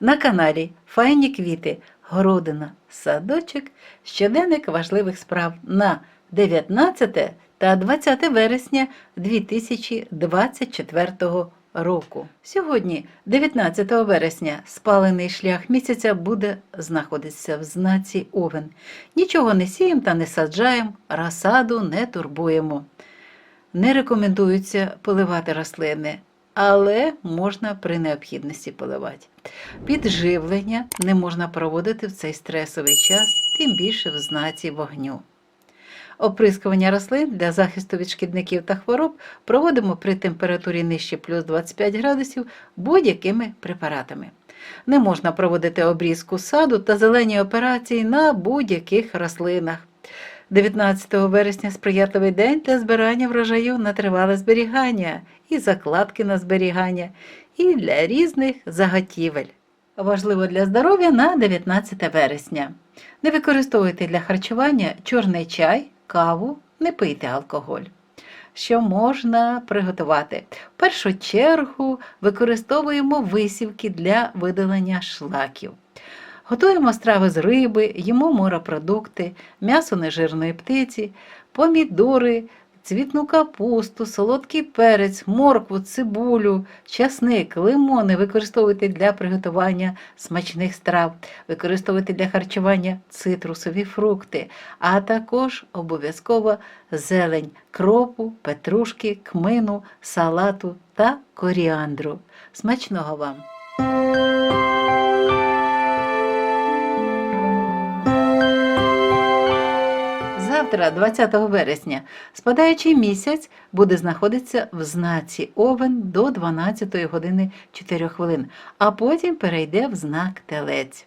На каналі Файні квіти, городина, садочок, щоденник важливих справ на 19 та 20 вересня 2024 року. Сьогодні, 19 вересня, спалений шлях місяця буде знаходитися в знаці Овен. Нічого не сіємо та не саджаємо, розсаду не турбуємо. Не рекомендується поливати рослини, але можна при необхідності поливати. Підживлення не можна проводити в цей стресовий час, тим більше в знаці вогню. Оприскування рослин для захисту від шкідників та хвороб проводимо при температурі нижче плюс 25 градусів будь-якими препаратами. Не можна проводити обрізку саду та зелені операції на будь-яких рослинах. 19 вересня сприятливий день для збирання врожаю на тривале зберігання і закладки на зберігання, і для різних заготівель. Важливо для здоров'я на 19 вересня. Не використовуйте для харчування чорний чай, каву, не пийте алкоголь. Що можна приготувати? В першу чергу використовуємо висівки для видалення шлаків. Готуємо страви з риби, їмо морепродукти, м'ясо нежирної птиці, помідори, цвітну капусту, солодкий перець, моркву, цибулю, часник, лимони використовуйте для приготування смачних страв, використовуйте для харчування цитрусові фрукти, а також обов'язково зелень, кропу, петрушки, кмину, салату та коріандру. Смачного вам! Завтра, 20 вересня, спадаючий місяць буде знаходитися в знаці Овен до 12 години 4 хвилин, а потім перейде в знак Телець.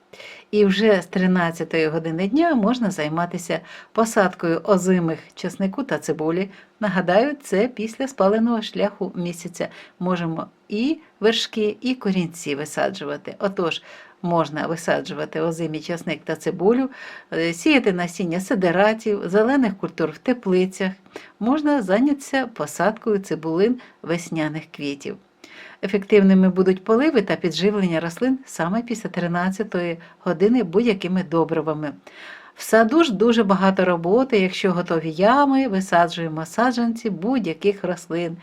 І вже з 13 години дня можна займатися посадкою озимих чеснику та цибулі. Нагадаю, це після спаленого шляху місяця. Можемо і вершки, і корінці висаджувати. Отож, можна висаджувати озимі часник та цибулю, е, сіяти насіння сидератів, зелених культур в теплицях. Можна зайнятися посадкою цибулин весняних квітів. Ефективними будуть поливи та підживлення рослин саме після 13 години будь-якими добривами. В саду ж дуже багато роботи, якщо готові ями, висаджуємо саджанці будь-яких рослин.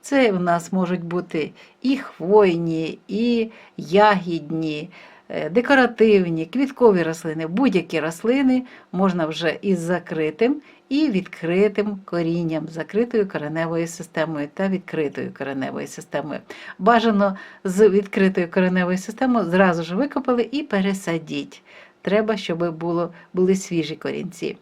Це в нас можуть бути і хвойні, і ягідні, декоративні, квіткові рослини. Будь-які рослини можна вже із закритим і відкритим корінням, закритою кореневою системою та відкритою кореневою системою. Бажано з відкритою кореневою системою зразу ж викопали і пересадіть. Треба, щоб було, були свіжі корінці.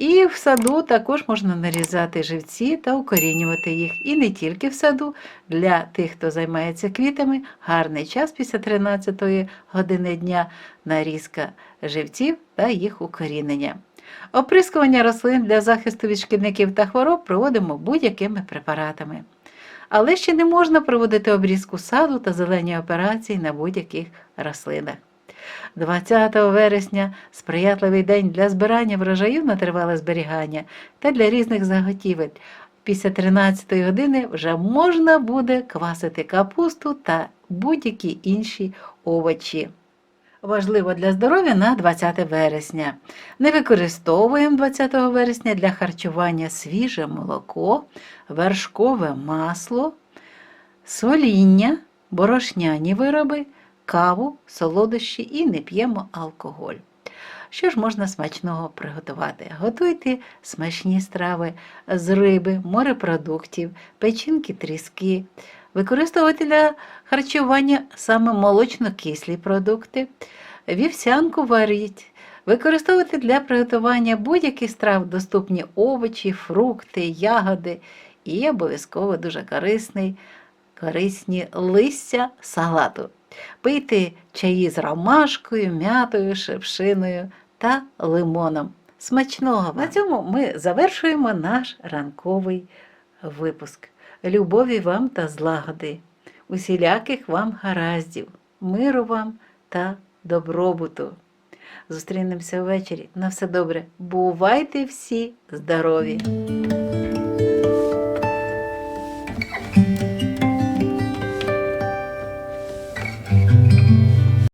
І в саду також можна нарізати живці та укорінювати їх. І не тільки в саду, для тих, хто займається квітами, гарний час після 13 години дня нарізка живців та їх укорінення. Оприскування рослин для захисту від шкідників та хвороб проводимо будь-якими препаратами. Але ще не можна проводити обрізку саду та зелені операції на будь-яких рослинах. 20 вересня сприятливий день для збирання врожаю на тривале зберігання та для різних заготівель. Після 13 години вже можна буде квасити капусту та будь-які інші овочі. Важливо для здоров'я на 20 вересня. Не використовуємо 20 вересня для харчування свіже молоко, вершкове масло, соління, борошняні вироби, каву, солодощі і не п'ємо алкоголь. Що ж можна смачного приготувати? Готуйте смачні страви з риби, морепродуктів, печінки, тріски. Використовуйте для харчування саме молочно-кислі продукти, вівсянку варіть. Використовуйте для приготування будь-яких страв доступні овочі, фрукти, ягоди і обов'язково дуже корисний, корисні листя салату. Пийте чаї з ромашкою, м'ятою, шипшиною та лимоном. Смачного! На цьому ми завершуємо наш ранковий випуск. Любові вам та злагоди, усіляких вам гараздів, миру вам та добробуту. Зустрінемося ввечері. На все добре. Бувайте всі здорові!